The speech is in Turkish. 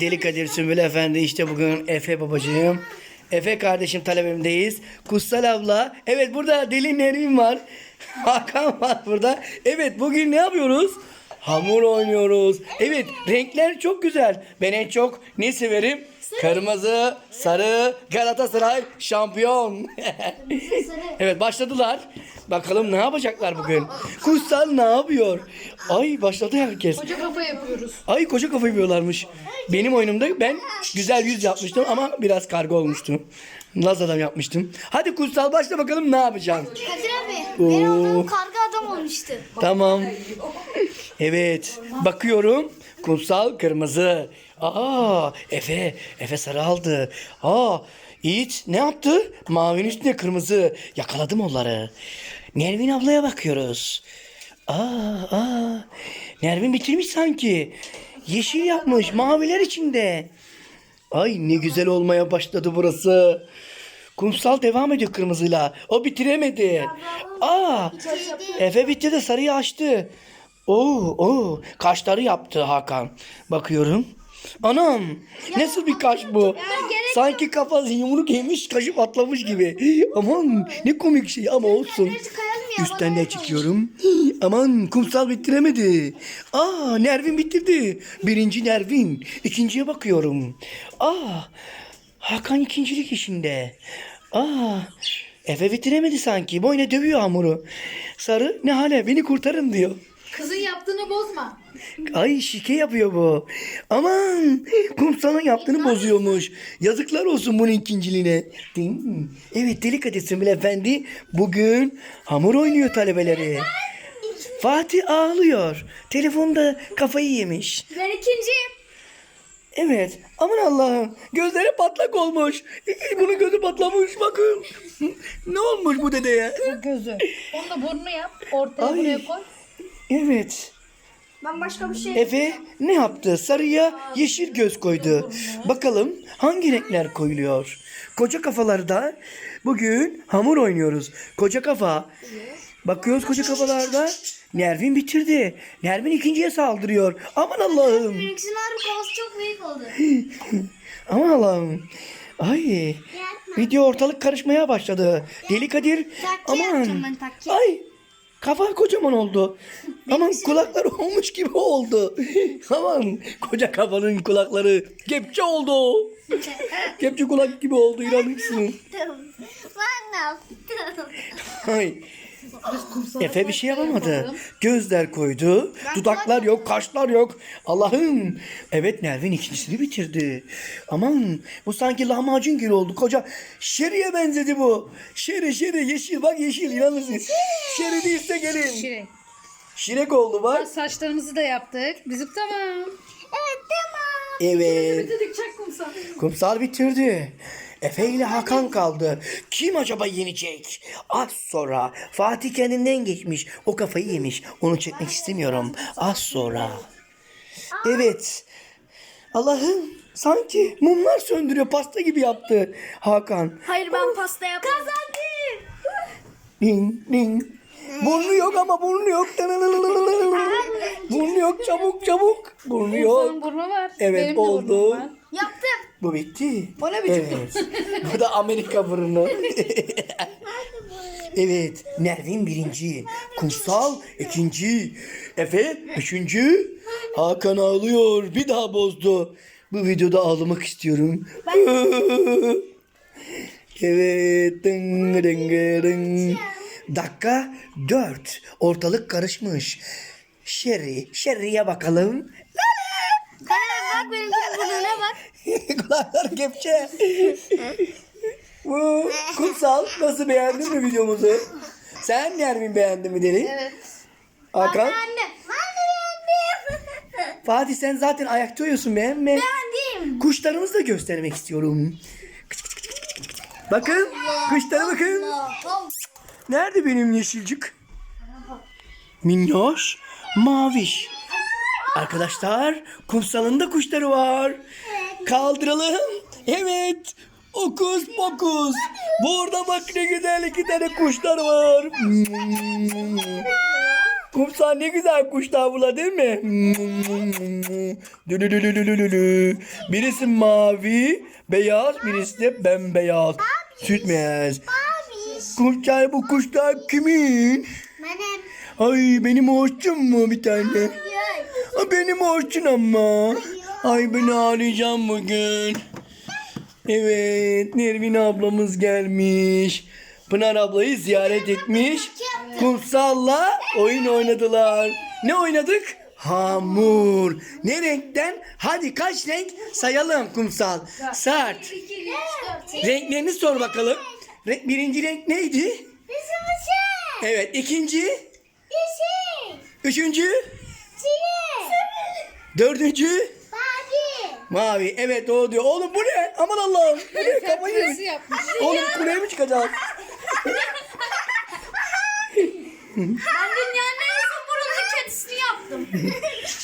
Deli Kadir Sümbül Efendi işte bugün Efe babacığım. Efe kardeşim talebimdeyiz. Kutsal abla. Evet burada Deli Nermin var. Hakan var burada. Evet bugün ne yapıyoruz? Hamur oynuyoruz. Evet renkler çok güzel. Ben en çok ne severim? Kırmızı, sarı, Galatasaray şampiyon. evet başladılar. Bakalım ne yapacaklar bugün? Kutsal ne yapıyor? Ay başladı herkes. Koca kafa yapıyoruz. Ay koca kafa yapıyorlarmış. Benim oyunumda ben güzel yüz yapmıştım ama biraz karga olmuştu. Laz adam yapmıştım. Hadi kutsal başla bakalım ne yapacaksın? Kadir abi Oo. odam karga adam olmuştu. Tamam. Evet. Bakıyorum. Kumsal kırmızı. Aa, Efe. Efe sarı aldı. Aa, Yiğit ne yaptı? Mavinin üstünde kırmızı. Yakaladım onları. Nermin ablaya bakıyoruz. Aa, aa. Nermin bitirmiş sanki. Yeşil yapmış. Maviler içinde. Ay ne güzel olmaya başladı burası. Kumsal devam ediyor kırmızıyla. O bitiremedi. Aa, Efe bitti de sarıyı açtı. Oo, oo, kaşları yaptı Hakan. Bakıyorum. Anam, nasıl bir kaş bu? Sanki kafası yumruk yemiş, kaşı patlamış gibi. Aman ne komik şey ama olsun. Üstten de çıkıyorum. Aman kumsal bitiremedi. Aa Nervin bitirdi. Birinci Nervin. İkinciye bakıyorum. Aa Hakan ikincilik işinde. Aa Efe bitiremedi sanki. Boyuna dövüyor hamuru. Sarı ne hale beni kurtarın diyor. Bozma. Ay şike yapıyor bu. Aman kumsalın yaptığını bozuyormuş. Yazıklar olsun bunun ikinciliğine. Değil mi? Evet Kadir Sümbül Efendi bugün hamur oynuyor talebeleri. Fatih ağlıyor. Telefonda kafayı yemiş. Ben ikinciyim. Evet. Aman Allah'ım. Gözleri patlak olmuş. Bunun gözü patlamış. Bakın. Ne olmuş bu dedeye? Bu gözü. Onu da burnunu yap. Ortaya Ay. buraya koy. Evet. Ben başka bir şey Efe ne yaptı? Sarıya yeşil göz koydu. Bakalım hangi renkler koyuluyor? Koca kafalarda bugün hamur oynuyoruz. Koca kafa. Bakıyoruz koca kafalarda. Nervin bitirdi. Nervin ikinciye saldırıyor. Aman Allah'ım. Benimkisinin harbi kafası çok büyük oldu. Aman Allah'ım. Ay. Video ortalık karışmaya başladı. Deli Kadir. Takki yapacağım ben, takki. Ay. Kafa kocaman oldu. Aman kulakları olmuş gibi oldu. Aman koca kafanın kulakları kepçe oldu. Kepçe kulak gibi oldu inanırsın. ben ne yaptım? Ay. Efe bir şey yapamadı. Gözler koydu. Dudaklar yok, kaşlar yok. Allah'ım. Evet Nervin ikincisini bitirdi. Aman bu sanki lahmacun gibi oldu. Koca şeriye benzedi bu. Şeri şeri yeşil bak yeşil inanırsın. Şeri değilse gelin. Şirek. Şirek oldu bak. Saçlarımızı da yaptık. Bizim tamam. Evet tamam. Evet. Dedik çak kumsal. Kumsal bitirdi. Efe ile Hakan kaldı. Kim acaba yenecek? Az sonra Fatih kendinden geçmiş. O kafayı yemiş. Onu çekmek istemiyorum. Az sonra. Evet. Allah'ım sanki mumlar söndürüyor. Pasta gibi yaptı Hakan. Hayır ben pasta yapmadım. Kazandım. Ding ding. Burnu yok ama burnu yok. burnu yok çabuk çabuk. Burnu yok. Burnu var. Evet, Benim de oldu. var. Yaptım. Bu bitti. O ne biçim Evet. Bu da Amerika burnu. evet. Nervin birinci. Kumsal ikinci. Efe üçüncü. Hakan ağlıyor. Bir daha bozdu. Bu videoda ağlamak istiyorum. evet. Dın dın dın. Dakika dört. Ortalık karışmış. Sherry. Sherry'e bakalım. Kadir bak benim burnuna bak. Kulaklar kepçe. Bu kumsal nasıl beğendin mi videomuzu? Sen Nermin beğendin mi Deli? Evet. Hakan? Ben de beğendim. Fatih sen zaten ayakta uyuyorsun beğenme. Beğendim. Kuşlarımızı da göstermek istiyorum. Bakın kuşlara bakın. Nerede benim yeşilcik? Minnoş, maviş. Arkadaşlar kumsalın da kuşları var. Kaldıralım. Evet. Okus pokus. Burada bak ne güzel iki tane kuşlar var. Kumsal ne güzel kuşlar bula değil mi? Birisi mavi, beyaz, birisi de bembeyaz. Süt beyaz. Kumsal bu kuşlar kimin? Benim. Ay benim hoşçum mu bir tane? Benim hoşçun ama. Ay ben ağlayacağım bugün. Evet Nervin ablamız gelmiş. Pınar ablayı ziyaret etmiş. Kumsal'la oyun oynadılar. Ne oynadık? Hamur. Ne renkten? Hadi kaç renk sayalım kumsal. Sert. Renklerini sor bakalım. Re- birinci renk neydi? Evet. ikinci, Yeşil. üçüncü, dördüncü, Mavi. Evet o diyor. Oğlum bu ne? Aman Allah'ım. Bu ne? Kafayı yemiş. yapmış. Oğlum kuleye mi çıkacağız? Ben dünyanın en uzun burunlu kedisini yaptım.